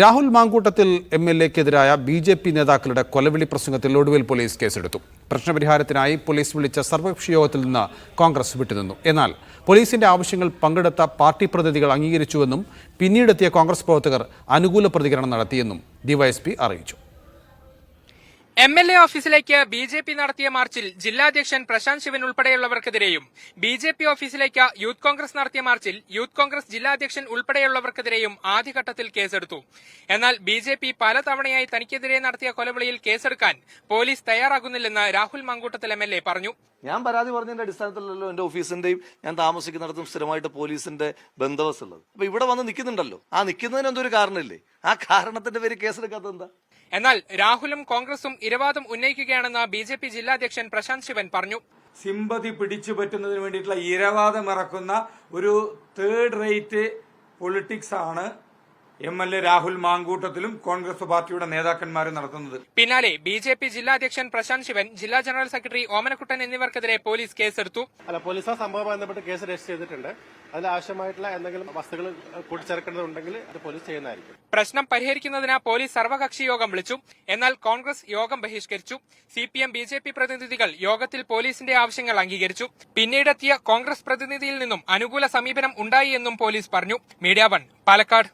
Rahul Mamkootathil M L എക്കെതിരായ B J P നേതാക്കളുടെ കൊലവിളി പ്രസംഗത്തിൽ ഒടുവിൽ പോലീസ് കേസെടുത്തു. പ്രശ്നപരിഹാരത്തിനായി പോലീസ് വിളിച്ച സർവകക്ഷി യോഗത്തിൽ നിന്ന് കോൺഗ്രസ് വിട്ടുനിന്നു. എന്നാൽ പോലീസിന്റെ ആവശ്യങ്ങൾ പങ്കെടുത്ത പാർട്ടി പ്രതിനിധികൾ അംഗീകരിച്ചുവെന്നും പിന്നീടെത്തിയ കോൺഗ്രസ് പ്രവർത്തകർ അനുകൂല പ്രതികരണം നടത്തിയെന്നും ഡിവൈഎസ്പി അറിയിച്ചു. എം എൽ എ ഓഫീസിലേക്ക് ബി ജെ പി നടത്തിയ മാർച്ചിൽ ജില്ലാധ്യക്ഷൻ പ്രശാന്ത് ശിവൻ ഉൾപ്പെടെയുള്ളവർക്കെതിരെയും ബി ജെ പി ഓഫീസിലേക്ക് യൂത്ത് കോൺഗ്രസ് നടത്തിയ മാർച്ചിൽ യൂത്ത് കോൺഗ്രസ് ജില്ലാധ്യക്ഷൻ ഉൾപ്പെടെയുള്ളവർക്കെതിരെയും ആദ്യഘട്ടത്തിൽ കേസെടുത്തു. എന്നാൽ ബി ജെ പി പലതവണയായി തനിക്കെതിരെ നടത്തിയ കൊലവിളിയിൽ കേസെടുക്കാൻ police തയ്യാറാകുന്നില്ലെന്ന് Rahul Mankoottathil M L A പറഞ്ഞു. ഞാൻ പരാതി പറഞ്ഞതിന്റെ അടിസ്ഥാനത്തിലല്ലോ എന്റെ ഓഫീസിന്റെയും ഞാൻ താമസിക്കുന്നിടത്തും സ്ഥിരമായിട്ട് പോലീസിന്റെ ബന്ധവസ് ഉള്ളത് അപ്പൊ ഇവിടെ വന്ന് നിൽക്കുന്നുണ്ടല്ലോ. ആ നിൽക്കുന്നതിന് എന്തൊരു കാരണമില്ലേ? ആ കാരണത്തിന്റെ പേര് കേസെടുക്കാത്തത് എന്താ? എന്നാൽ രാഹുലും കോൺഗ്രസും ഇരവാദം ഉന്നയിക്കുകയാണെന്ന് ബി ജെ പി ജില്ലാധ്യക്ഷൻ പ്രശാന്ത് ശിവൻ പറഞ്ഞു. സിമ്പതി പിടിച്ചു പറ്റുന്നതിന് വേണ്ടിയിട്ടുള്ള ഇരവാദം ഇറക്കുന്ന ഒരു തേർഡ് റേറ്റ് പൊളിറ്റിക്സ് ആണ് എം എൽ എ രാഹുൽ മാങ്കൂട്ടത്തിലും കോൺഗ്രസ് പാർട്ടിയുടെ നേതാക്കന്മാരും നടത്തുന്നത്. പിന്നാലെ ബി ജെ പി ജില്ലാധ്യക്ഷൻ പ്രശാന്ത് ശിവൻ ജില്ലാ ജനറൽ സെക്രട്ടറി ഓമനക്കുട്ടൻ എന്നിവർക്കെതിരെ പോലീസ് കേസെടുത്തു. അല്ല പോലീസ് ആ സംഭവം ബന്ധപ്പെട്ട് കേസ് രജിസ്റ്റർ ചെയ്തിട്ടുണ്ട്. അതിൽ ആവശ്യമായിട്ടുള്ള എന്തെങ്കിലും വസ്തുക്കൾ കൂട്ടിച്ചേർക്കേണ്ടതുണ്ടെങ്കിൽ അത് പോലീസ് ചെയ്യുന്നതായിരിക്കും. പ്രശ്നം പരിഹരിക്കുന്നതിന് പോലീസ് സർവകക്ഷി യോഗം വിളിച്ചു. എന്നാൽ കോൺഗ്രസ് യോഗം ബഹിഷ്കരിച്ചു. C P M B J P പ്രതിനിധികൾ യോഗത്തിൽ പോലീസിന്റെ ആവശ്യങ്ങൾ അംഗീകരിച്ചു. പിന്നീടെത്തിയ കോൺഗ്രസ് പ്രതിനിധിയിൽ നിന്നും അനുകൂല സമീപനം ഉണ്ടായി എന്നും പോലീസ് പറഞ്ഞു. Media one Palakkad.